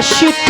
আসিত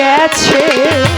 get you.